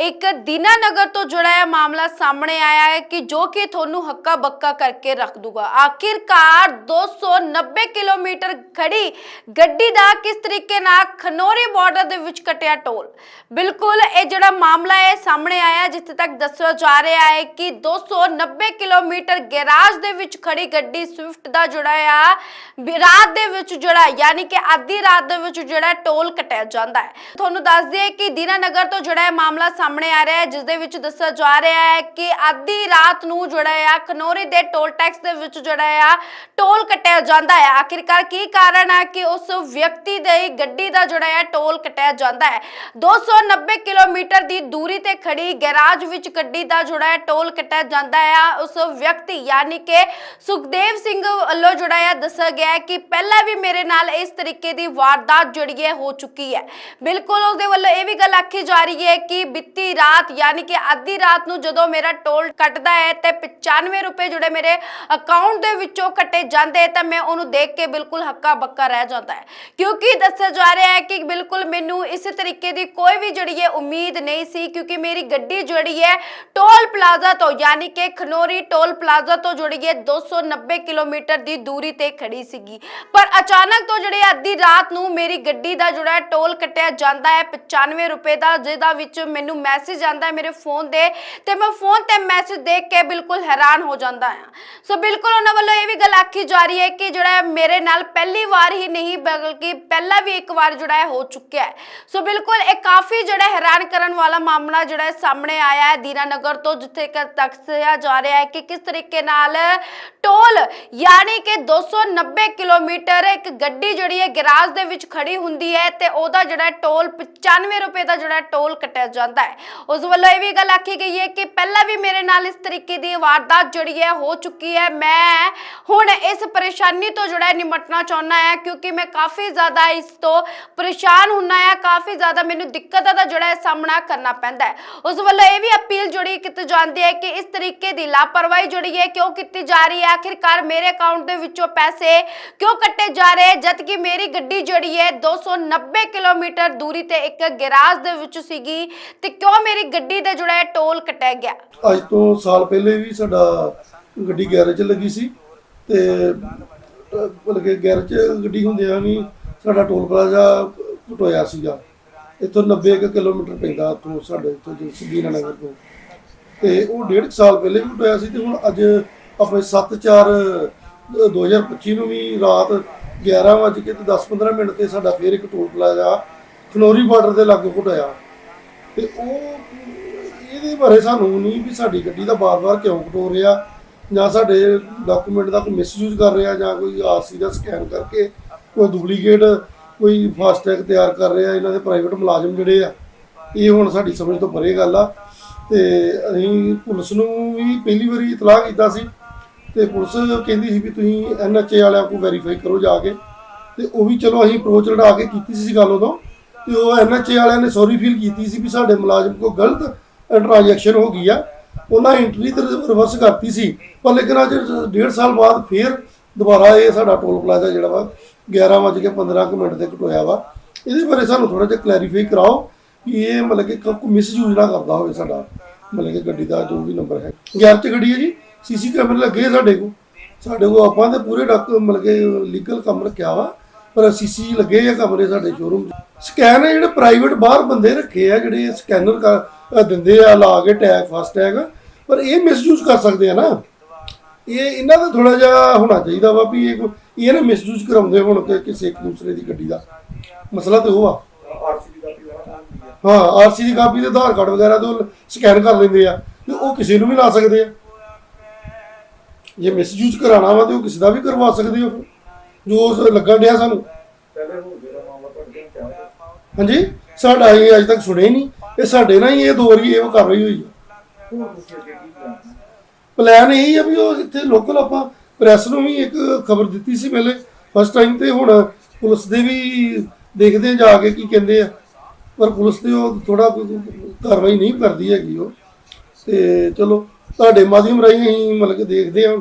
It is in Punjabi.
ਇੱਕ ਦੀਨਾਨਗਰ ਤੋਂ ਜੁੜਾ ਇਹ ਮਾਮਲਾ ਸਾਹਮਣੇ ਆਇਆ ਹੈ ਕਿ ਜੋ ਕਿ ਤੁਹਾਨੂੰ ਹੱਕਾ ਬੱਕਾ ਕਰਕੇ ਰੱਖ ਦੂਗਾ। ਆਖਿਰਕਾਰ 290 ਕਿਲੋਮੀਟਰ ਖੜੀ ਗੱਡੀ ਦਾ ਕਿਸ ਤਰੀਕੇ ਨਾਲ ਖਨੋਰੀ ਬਾਰਡਰ ਦੇ ਵਿੱਚ ਕਟਿਆ ਟੋਲ? ਬਿਲਕੁਲ, ਇਹ ਜਿਹੜਾ ਮਾਮਲਾ ਹੈ ਸਾਹਮਣੇ ਆਇਆ, ਜਿੱਥੇ ਤੱਕ ਦੱਸਿਆ ਜਾ ਰਿਹਾ ਹੈ ਕਿ 290 ਕਿਲੋਮੀਟਰ ਗੈਰਾਜ ਦੇ ਵਿੱਚ ਖੜੀ ਗੱਡੀ ਸਵਿਫਟ ਦਾ ਜੁੜਾ ਆ ਵੀ ਰਾਤ ਦੇ ਵਿੱਚ ਜਿਹੜਾ ਯਾਨੀ ਕਿ ਅੱਧੀ ਰਾਤ ਦੇ ਵਿੱਚ ਜਿਹੜਾ ਟੋਲ ਕਟਿਆ ਜਾਂਦਾ ਹੈ। ਤੁਹਾਨੂੰ ਦੱਸ ਦਈਏ ਕਿ ਦੀਨਾਨਗਰ ਤੋਂ ਜਿਹੜਾ ਇਹ ਮਾਮਲਾ ਸਾਹਮਣੇ ਆ ਰਿਹਾ ਹੈ, ਜਿਸ ਦੇ ਵਿੱਚ ਦੱਸਿਆ ਜਾ ਰਿਹਾ ਹੈ ਕਿ ਅੱਧੀ ਰਾਤ ਨੂੰ ਜਿਹੜਾ ਆ ਖਨੋਰੀ ਦੇ ਟੋਲ ਟੈਕਸ ਦੇ ਵਿੱਚ ਜਿਹੜਾ ਆ ਟੋਲ ਕੱਟਿਆ ਜਾਂਦਾ ਹੈ। ਆਖਿਰਕਾਰ ਕੀ ਕਾਰਨ ਹੈ ਕਿ ਉਸ ਵਿਅਕਤੀ ਦੇ ਗੱਡੀ ਦਾ ਜਿਹੜਾ ਆ ਟੋਲ ਕੱਟਿਆ ਜਾਂਦਾ ਹੈ। 290 ਕਿਲੋਮੀਟਰ ਦੀ ਦੂਰੀ ਤੇ ਖੜੀ ਗੈਰਾਜ ਵਿੱਚ ਗੱਡੀ ਦਾ ਜਿਹੜਾ ਹੈ, ਟੋਲ ਕੱਟਿਆ ਜਾਂਦਾ ਹੈ। ਉਸ ਵਿਅਕਤੀ ਯਾਨੀ ਕਿ ਸੁਖਦੇਵ ਸਿੰਘ ਵੱਲੋਂ ਜਿਹੜਾ ਆ ਦੱਸਿਆ ਗਿਆ ਹੈ ਕਿ ਪਹਿਲਾਂ ਵੀ ਮੇਰੇ ਨਾਲ ਇਸ ਤਰੀਕੇ ਦੀ ਵਾਰਦਾਤ ਜਿਹੜੀ ਹੈ, ਹੋ ਚੁੱਕੀ ਹੈ। ਬਿਲਕੁਲ ਉਹਦੇ ਵੱਲੋਂ ਇਹ ਵੀ ਗੱਲ ਆਖੀ ਜਾ ਰਹੀ ਹੈ ਕਿ ਬਿੱਤੀ ਰਾਤ, ਯਾਨੀ ਕਿ ਅੱਧੀ ਰਾਤ ਨੂੰ ਜਦੋਂ ਮੇਰਾ ਟੋਲ ਕੱਟਦਾ ਹੈ ਤੇ 95 ਰੁਪਏ ਜਿਹੜੇ ਮੇਰੇ ਅਕਾਊਂਟ ਦੇ ਵਿੱਚੋਂ ਕੱਟੇ ਜਾਂਦੇ, ਤਾਂ ਮੈਂ ਉਹਨੂੰ ਦੇਖ ਕੇ ਬਿਲਕੁਲ ਹੱਕਾ ਬੱਕਾ ਰਹਿ ਜਾਂਦਾ ਹੈ। ਕਿਉਂਕਿ ਦੱਸਿਆ ਜਾ ਰਿਹਾ ਹੈ ਕਿ ਬਿਲਕੁਲ ਮੈਨੂੰ ਇਸ ਤਰੀਕੇ ਦੀ ਕੋਈ ਵੀ ਜਿਹੜੀ ਹੈ ਉਮੀਦ ਨਹੀਂ ਸੀ, ਕਿਉਂਕਿ ਮੇਰੀ ਗੱਡੀ ਜਿਹੜੀ ਹੈ ਟੋਲ ਪਲਾਜ਼ਾ ਤੋਂ, ਯਾਨੀ ਕਿ ਖਨੋਰੀ ਟੋਲ ਪਲਾਜ਼ਾ ਤੋਂ ਜਿਹੜੀ ਹੈ 290 ਕਿਲੋਮੀਟਰ ਦੀ ਦੂਰੀ ਤੇ ਖੜੀ ਸੀਗੀ। ਪਰ ਅਚਾਨਕ ਤੋਂ ਜਿਹੜੇ ਅੱਧੀ ਰਾਤ ਨੂੰ ਮੇਰੀ ਗੱਡੀ ਦਾ ਜਿਹੜਾ ਟੋਲ ਕੱਟਿਆ ਜਾਂਦਾ ਹੈ 95 ਰੁਪਏ ਦਾ, ਜਿਹਦਾ ਵਿੱਚ ਮੈਨੂੰ ਮੈਸੇਜ ਆਂਦਾ ਹੈ ਮੇਰੇ ਫੋਨ ਦੇ ਤੇ ਮੈਂ ਫੋਨ ਤੇ ਮੈਸੇਜ ਦੇਖ ਕੇ ਬਿਲਕੁਲ ਹੈਰਾਨ ਹੋ ਜਾਂਦਾ ਹਾਂ। ਸੋ ਬਿਲਕੁਲ ਉਹਨਾਂ ਵੱਲੋਂ ਇਹ ਵੀ ਗੱਲ ਆਖੀ ਜਾ ਰਹੀ ਹੈ ਕਿ ਜਿਹੜਾ ਮੇਰੇ ਨਾਲ ਪਹਿਲੀ ਵਾਰ ਹੀ ਨਹੀਂ, ਬਲਕਿ ਪਹਿਲਾਂ ਵੀ ਇੱਕ ਵਾਰ ਜਿਹੜਾ ਹੈ ਹੋ ਚੁੱਕਿਆ ਹੈ। ਸੋ ਬਿਲਕੁਲ ਇਹ ਕਾਫੀ ਜਿਹੜਾ ਹੈਰਾਨ ਕਰਨ ਵਾਲਾ ਮਾਮਲਾ ਜਿਹੜਾ ਸਾਹਮਣੇ ਆਇਆ ਹੈ ਦੀਨਾਨਗਰ ਤੋਂ, ਜਿੱਥੇ ਕਿ ਦੱਸਿਆ ਜਾ ਰਿਹਾ ਹੈ ਕਿ ਕਿਸ ਤਰੀਕੇ ਨਾਲ ਟੋਲ ਯਾਨੀ ਕਿ 290 ਕਿਲੋਮੀਟਰ ਇੱਕ ਗੱਡੀ ਜਿਹੜੀ ਹੈ ਗੈਰਾਜ ਦੇ ਵਿੱਚ ਖੜੀ ਹੁੰਦੀ ਹੈ ਤੇ ਉਹਦਾ ਜਿਹੜਾ ਟੋਲ 95 ਰੁਪਏ ਦਾ ਜਿਹੜਾ ਟੋਲ ਕੱਟਿਆ ਜਾਂਦਾ ਹੈ। ਉਸ ਵੱਲੋਂ ਇਹ ਵੀ ਗੱਲ ਆਖੀ ਗਈ ਹੈ ਕਿ ਪਹਿਲਾਂ ਵੀ ਮੇਰੇ ਨਾਲ ਇਸ ਤਰੀਕੇ ਦੀ ਵਾਰਦਾਤ ਜਿਹੜੀ ਹੈ ਹੋ ਚੁੱਕੀ ਹੈ। ਮੈਂ ਹੁਣ ਇਸ ਪਰੇਸ਼ਾਨੀ ਤੋਂ ਜਿਹੜਾ ਨਿਮਟਣਾ ਚਾਹੁੰਦਾ ਹਾਂ ਕਿਉਂਕਿ ਮੈਂ ਕਾਫੀ ਜ਼ਿਆਦਾ ਇਸ ਤੋਂ ਪਰੇਸ਼ਾਨ ਹੁੰਨਾ ਹੈ, ਕਾਫੀ ਜ਼ਿਆਦਾ ਮੈਨੂੰ ਦਿੱਕਤਾਂ ਦਾ ਜਿਹੜਾ ਸਾਹਮਣਾ ਕਰਨਾ ਪੈਂਦਾ ਹੈ। ਉਸ ਵੱਲੋਂ ਇਹ ਵੀ ਅਪੀਲ ਜਿਹੜੀ ਕੀਤੀ ਜਾਂਦੀ ਹੈ ਕਿ ਇਸ ਤਰੀਕੇ ਦੀ ਲਾਪਰਵਾਹੀ ਜਿਹੜੀ ਹੈ ਕਿਉਂ ਕੀਤੀ ਜਾ ਰਹੀ ਹੈ? ਆਖਿਰਕਾਰ ਮੇਰੇ ਅਕਾਊਂਟ ਦੇ ਵਿੱਚੋਂ ਪੈਸੇ ਕਿਉਂ ਕੱਟੇ ਜਾ ਰਹੇ ਜਦ ਕਿ ਮੇਰੀ ਗੱਡੀ ਜਿਹੜੀ ਹੈ 290 ਕਿਲੋਮੀਟਰ ਦੂਰੀ ਤੇ ਇੱਕ ਗੈਰਾਜ ਦੇ ਵਿੱਚ ਸੀਗੀ ਤੇ ਕਿਉਂ ਮੇਰੀ ਗੱਡੀ ਦਾ ਜਿਹੜਾ ਟੋਲ ਕੱਟਿਆ ਗਿਆ। ਅੱਜ ਤੋਂ ਸਾਲ ਪਹਿਲੇ ਵੀ ਸਾਡਾ ਗੱਡੀ ਗੈਰੇਜ 'ਚ ਲੱਗੀ ਸੀ ਤੇ ਮਤਲਬ ਕਿ ਗੈਰੇਜ 'ਚ ਗੱਡੀ ਹੁੰਦਿਆਂ ਵੀ ਸਾਡਾ ਟੋਲ ਪਲਾਜ਼ਾ ਘਟੋਇਆ ਸੀਗਾ। ਇੱਥੋਂ 90 ਕਿਲੋਮੀਟਰ ਪੈਂਦਾ ਉੱਥੋਂ ਸਾਡੇ ਇੱਥੋਂ ਜੋ ਸੁਦੀਨਾ ਨਗਰ ਤੋਂ। ਤੇ ਉਹ ਡੇਢ ਸਾਲ ਪਹਿਲੇ ਵੀ ਘਟੋਇਆ ਸੀ ਤੇ ਹੁਣ ਅੱਜ ਆਪਣੇ 7/4 2025 ਨੂੰ ਵੀ ਰਾਤ 11 ਵਜੇ ਕੇ ਤੇ 10-15 ਮਿੰਟ ਤੇ ਸਾਡਾ ਫੇਰ ਇੱਕ ਟੋਲ ਪਲਾਜ਼ਾ ਫਲੋਰੀ ਬਾਰਡਰ ਦੇ ਲਾਗੇ ਘਟੋਇਆ। ਤੇ ਉਹ ਇਹਦੇ ਬਾਰੇ ਸਾਨੂੰ ਨਹੀਂ ਵੀ ਸਾਡੀ ਗੱਡੀ ਦਾ ਬਾਰ-ਬਾਰ ਕਿਉਂ ਕਟੋ ਰਿਹਾ, ਜਾਂ ਸਾਡੇ ਡਾਕੂਮੈਂਟ ਦਾ ਕੋਈ ਮਿਸਯੂਜ਼ ਕਰ ਰਿਹਾ, ਜਾਂ ਕੋਈ ਆਰਸੀ ਦਾ ਸਕੈਨ ਕਰਕੇ ਕੋਈ ਡੁਪਲੀਕੇਟ ਕੋਈ ਫਾਸਟੈਗ ਤਿਆਰ ਕਰ ਰਿਹਾ, ਇਹਨਾਂ ਦੇ ਪ੍ਰਾਈਵੇਟ ਮੁਲਾਜ਼ਮ ਜਿਹੜੇ ਆ, ਇਹ ਹੁਣ ਸਾਡੀ ਸਮਝ ਤੋਂ ਪਰੇ ਗੱਲ ਆ। ਤੇ ਅਸੀਂ ਪੁਲਿਸ ਨੂੰ ਵੀ ਪਹਿਲੀ ਵਾਰੀ ਇਤਲਾਹ ਕੀਤਾ ਸੀ, ਤੇ ਪੁਲਿਸ ਕਹਿੰਦੀ ਸੀ ਵੀ ਤੁਸੀਂ ਐਨਐਚਏ ਵਾਲਿਆਂ ਕੋਲ ਵੈਰੀਫਾਈ ਕਰੋ ਜਾ ਕੇ, ਤੇ ਉਹ ਵੀ ਚਲੋ ਅਸੀਂ ਅਪਰੋਚ ਲੜਾ ਕੇ ਕੀਤੀ ਸੀ ਗੱਲ ਉਦੋਂ। ਤੇ ਉਹ ਐਨਐਚਏ ਵਾਲਿਆਂ ਨੇ ਸੌਰੀ ਫੀਲ ਕੀਤੀ ਸੀ ਵੀ ਸਾਡੇ ਮੁਲਾਜ਼ਮ ਕੋ ਗਲਤ ਟ੍ਰਾਂਜੈਕਸ਼ਨ ਹੋ ਗਈ ਆ। ਉਹਨਾਂ ਐਂਟਰੀ ਤੇ ਰਿਵਰਸ ਕਰਤੀ ਸੀ। ਪਰ ਲੇਕਿਨ ਅੱਜ ਡੇਢ ਸਾਲ ਬਾਅਦ ਫੇਰ ਦੁਬਾਰਾ ਇਹ ਸਾਡਾ ਟੋਲ ਪਲਾਜ਼ਾ ਜਿਹੜਾ ਵਾ 11:15 ਕੁ ਮਿੰਟ ਤੇ ਘਟੋਇਆ ਵਾ। ਇਹਦੇ ਬਾਰੇ ਸਾਨੂੰ ਥੋੜਾ ਜਿਹਾ ਕਲੈਰੀਫਾਈ ਕਰਾਓ ਕਿ ਇਹ ਮਤਲਬ ਕਿ ਕੋਈ ਮਿਸਯੂਜ਼ ਨਾ ਕਰਦਾ ਹੋਵੇ ਸਾਡਾ, ਮਤਲਬ ਕਿ ਗੱਡੀ ਦਾ ਜੋ ਵੀ ਨੰਬਰ ਹੈ। ਗੈਰ ਚ ਗੱਡੀ ਹੈ ਜੀ ਸੀਸੀ ਕੈਮਰੇ ਲੱਗੇ ਸਾਡੇ ਕੋਲ। ਸਾਡੇ ਕੋਲ ਆਪਾਂ ਦੇ ਪੂਰੇ ਡਾਕ ਮਤਲਬ ਕਿ ਲੀਗਲ ਕੰਮ ਰੱਖਿਆ ਵਾ। ਪਰ ਸੀਸੀ ਲੱਗੇ ਆ ਕਮਰੇ ਸਾਡੇ ਸ਼ੋਰੂਮ ਸਕੈਨ ਜਿਹੜੇ ਪ੍ਰਾਈਵੇਟ ਬਾਹਰ ਬੰਦੇ ਰੱਖੇ ਆ, ਜਿਹੜੇ ਸਕੈਨਰ ਦਿੰਦੇ ਆ, ਲਾ ਕੇ ਟੈਗ ਫਾਸਟ ਟੈਗ ਪਰ ਇਹ ਮਿਸਯੂਜ਼ ਕਰ ਸਕਦੇ ਆ ਨਾ। ਇਹ ਇਹਨਾਂ ਦਾ ਥੋੜਾ ਜਿਹਾ ਹੋਣਾ ਚਾਹੀਦਾ ਵਾ ਵੀ ਇਹ ਇਹ ਨਾ ਮਿਸਯੂਜ਼ ਕਰਾਉਂਦੇ ਹੁਣ ਕਿ ਕਿਸੇ ਇੱਕ ਦੂਸਰੇ ਦੀ ਗੱਡੀ ਦਾ। ਮਸਲਾ ਤੇ ਉਹ ਆ। ਹਾਂ ਆਰਸੀ ਦੀ ਕਾਪੀ ਤੇ ਆਧਾਰ ਕਾਰਡ ਵਗੈਰਾ ਤੋਂ ਸਕੈਨ ਕਰ ਲੈਂਦੇ ਆ ਤੇ ਉਹ ਕਿਸੇ ਨੂੰ ਵੀ ਲਾ ਸਕਦੇ ਆ। ਜੇ ਮਿਸਯੂਜ਼ ਕਰਾਣਾ ਵਾ ਤੇ ਉਹ ਕਿਸੇ ਦਾ ਵੀ ਕਰਵਾ ਸਕਦੇ ਹੋ ਫਿਰ। ਜੋ ਲੱਗਣ ਡਿਆ ਸਾਨੂੰ। ਹਾਂਜੀ? ਸਾਡਾ ਇਹ ਅਜੇ ਤੱਕ ਸੁਣਿਆ ਹੀ ਨਹੀਂ। ਇਹ ਸਾਡੇ ਨਾਲ ਹੀ ਇਹ ਦੋ ਵਾਰੀ ਇਹ ਕਾਰਵਾਈ ਹੋਈ ਆ। ਪਲਾਨ ਇਹ ਆ ਵੀ ਉਹ ਇੱਥੇ ਲੋਕਲ ਆਪਾਂ ਪ੍ਰੈਸ ਨੂੰ ਵੀ ਇੱਕ ਖਬਰ ਦਿੱਤੀ ਸੀ ਪਹਿਲੇ। ਫਸਟ ਟਾਈਮ ਤੇ ਹੁਣ ਪੁਲਿਸ ਦੇ ਵੀ ਦੇਖਦੇ ਆ ਜਾ ਕੇ ਕੀ ਕਹਿੰਦੇ ਆ। ਪਰ ਪੁਲਿਸ ਤੇ ਉਹ ਥੋੜਾ ਕਾਰਵਾਈ ਨਹੀਂ ਕਰਦੀ ਹੈਗੀ ਉਹ। ਤੇ ਚਲੋ, ਤੁਹਾਡੇ ਮਾਧਿਅਮ ਰਾਹੀਂ ਅਸੀਂ ਮਤਲਬ ਕਿ ਦੇਖਦੇ ਹਾਂ।